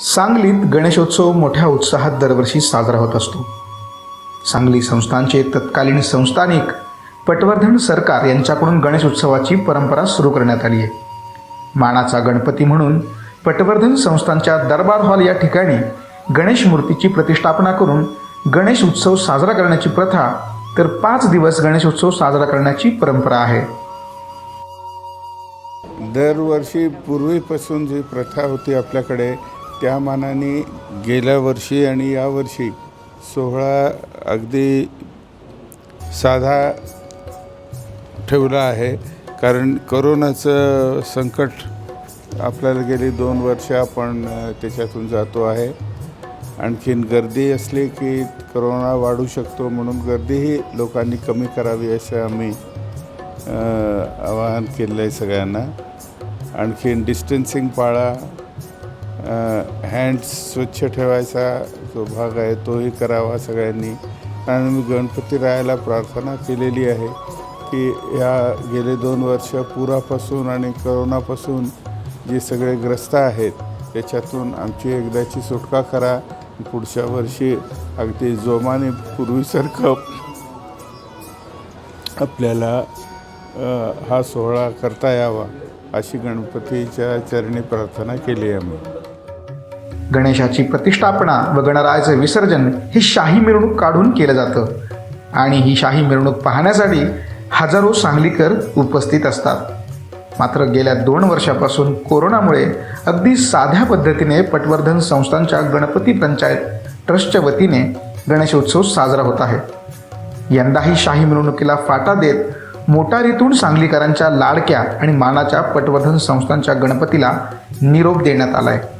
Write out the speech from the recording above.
सांगलीत गणेशोत्सव मोठ्या उत्साहात दरवर्षी साजरा होत असतो. सांगली संस्थांचे तत्कालीन संस्थानिक पटवर्धन सरकार यांच्याकडून गणेश उत्सवाची परंपरा सुरू करण्यात आली आहे. मानाचा गणपती म्हणून पटवर्धन संस्थांच्या दरबार हॉल या ठिकाणी गणेश मूर्तीची प्रतिष्ठापना करून गणेश उत्सव साजरा करण्याची प्रथा तर पाच दिवस गणेशोत्सव साजरा करण्याची परंपरा आहे. दरवर्षी पूर्वीपासून जी प्रथा होती आपल्याकडे त्या मानाने गेल्या वर्षी आणि यावर्षी सोहळा अगदी साधा ठेवला आहे. कारण करोनाचं संकट आपल्याला गेली दोन वर्ष आपण त्याच्यातून जातो आहे. आणखीन गर्दी असली की करोना वाढू शकतो म्हणून गर्दीही लोकांनी कमी करावी असं आम्ही आवाहन केलं आहे सगळ्यांना. आणखीन डिस्टन्सिंग पाळा हँड्स स्वच्छ ठेवायचा जो भाग आहे तोही करावा सगळ्यांनी. आणि मी गणपती रायाला प्रार्थना केलेली आहे की ह्या गेले दोन वर्ष पुरापासून आणि करोनापासून जे सगळे ग्रस्त आहेत त्याच्यातून आमची एकदाची सुटका करा. पुढच्या वर्षी अगदी जोमाने पूर्वीसारखं आपल्याला हा सोहळा करता यावा अशी गणपतीच्या चरणी प्रार्थना केली आम्ही. गणेशाची प्रतिष्ठापना व गणरायाचं विसर्जन हे शाही मिरवणूक काढून केलं जातं. आणि ही शाही मिरवणूक पाहण्यासाठी हजारो सांगलीकर उपस्थित असतात. मात्र गेल्या दोन वर्षापासून कोरोनामुळे अगदी साध्या पद्धतीने पटवर्धन संस्थांच्या गणपती पंचायत ट्रस्टच्या वतीने गणेशोत्सव साजरा होत आहे. यंदाही शाही मिरवणुकीला फाटा देत मोटारीतून सांगलीकरांच्या लाडक्या आणि मानाच्या पटवर्धन संस्थांच्या गणपतीला निरोप देण्यात आला आहे